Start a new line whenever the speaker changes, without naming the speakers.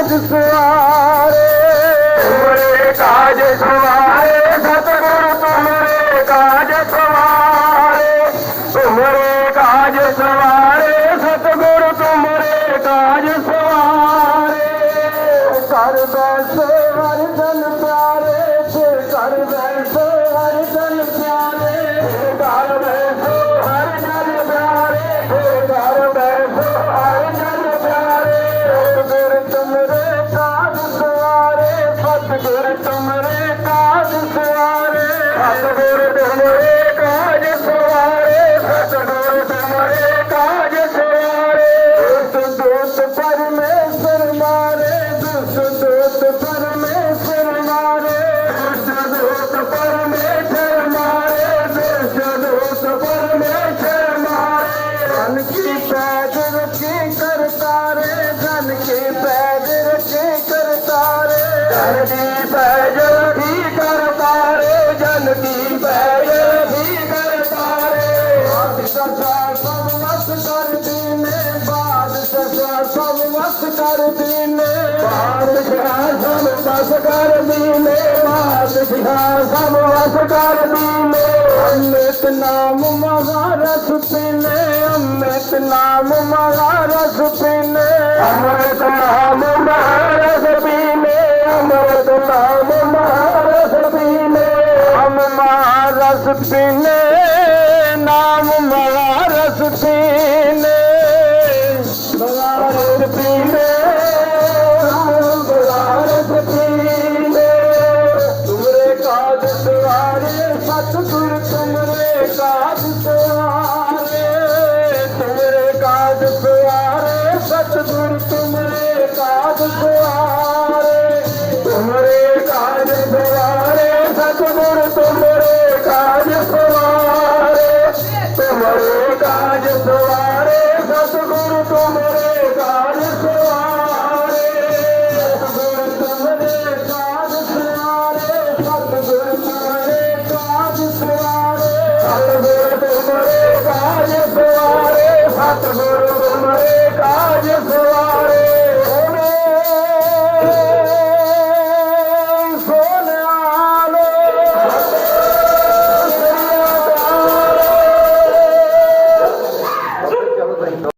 ਕਾਜ ਸਵਾਰੇ। ਤੁਮਰੇ ਕਾਜ ਸਵਾਰੇ ਸਤਿਗੁਰੂ ਤੁਮਰੇ ਕਾਜ ਸਵਾਰੇ। ਤੁਮਰੇ ਕਾਜ ਸਵਾਰੇ ਸਤਿਗੁਰੂ ਤੁਮਰੇ ਕਾਜ ਸਵਾਰੇ। ਕਰਦਾ ਬੈਸੇ ਤੁਮਰੇ ਕਾਜ ਸਵਾਰੇ। ਸਤਿਗੁਰ ਤੁਮਰੇ ਕਾਜ ਸਵਾਰੇ। ਸਤਿਗੁਰ ਤੁਮਰੇ ਕਾਜ ਸਵਾਰੇ। ਦੁਸ਼ਟ ਦੋਤ ਪਰਮੇਸ਼ਰ ਮਾਰੇ। ਦੁਸ਼ਟ ਦੋਤ ਪਰਮੇਸ਼ਰ ਮਾਰੇ। ਦੁਸ਼ਟ ਦੋਤ ਪਰਮੇਸ਼ਰ ਮਾਰੇ। ਦੁਸ਼ਟ ਦੋਤ ਪਰਮੇਸ਼ਰ ਮਾਰੇ। ਧਨ ਕੀ ਪੈਜ ਰਚੇ ਕਰਤਾਰੇ। ਜਨ ਕੀ ਜਨ ਕੀ ਵੀ ਕਰ ਕਰਤਾਰੇ ਜਨ ਕੀ ਪੈਜ ਰਚੇ ਕਰਤਾਰੇ ਬਾਦਸ਼ਾਹ ਸਭ ਵਸ ਕਰ ਦੀਨੇ ਬਾਦਸ਼ਾਹ ਸਭ ਵਸ ਕਰ ਦੀਨੇ ਬਾਦਸ਼ਾਹ ਸਭ ਵਸ ਕਰ ਦੀਨੇ ਬਾਦਸ਼ਾਹ ਸਭ ਵਸ ਕਰ ਦੀਨੇ ਅੰਮ੍ਰਿਤ ਨਾਮ ਮਹਾਰਸ ਪੀਨੇ ਅੰਮ੍ਰਿਤ ਨਾਮ ਮਹਾਰਸ ਪੀਨੇ ਅੰਮ੍ਰਿਤ ਨਾਮ ਮਹਾਰਸ ਸੀਨੇ, ਨਾਮ ਮਲਾ ਰਸ ਸੀਨੇ। ਬਲਾ ਰਸ ਪੀਨੇ ਬਲਾ ਰਸ ਪੀਨੇ ਤੁਮਰੇ ਕਾਜ ਸਵਾਰੇ, ਸਤਿਗੁਰ ਤੁਮਰੇ ਕਾਜ ਸਵਾਰੇ। ਤੁਮਰੇ ਕਾਜ ਸਵਾਰੇ, ਸਤਿਗੁਰ ਤੁਮਰੇ ਕਾਜ ਸਵਾਰੇ। ਤੁਮਰੇ ਕਾਜ ਸਵਾਰੇ, ਸਤਿਗੁਰ ਤੁਮਰੇ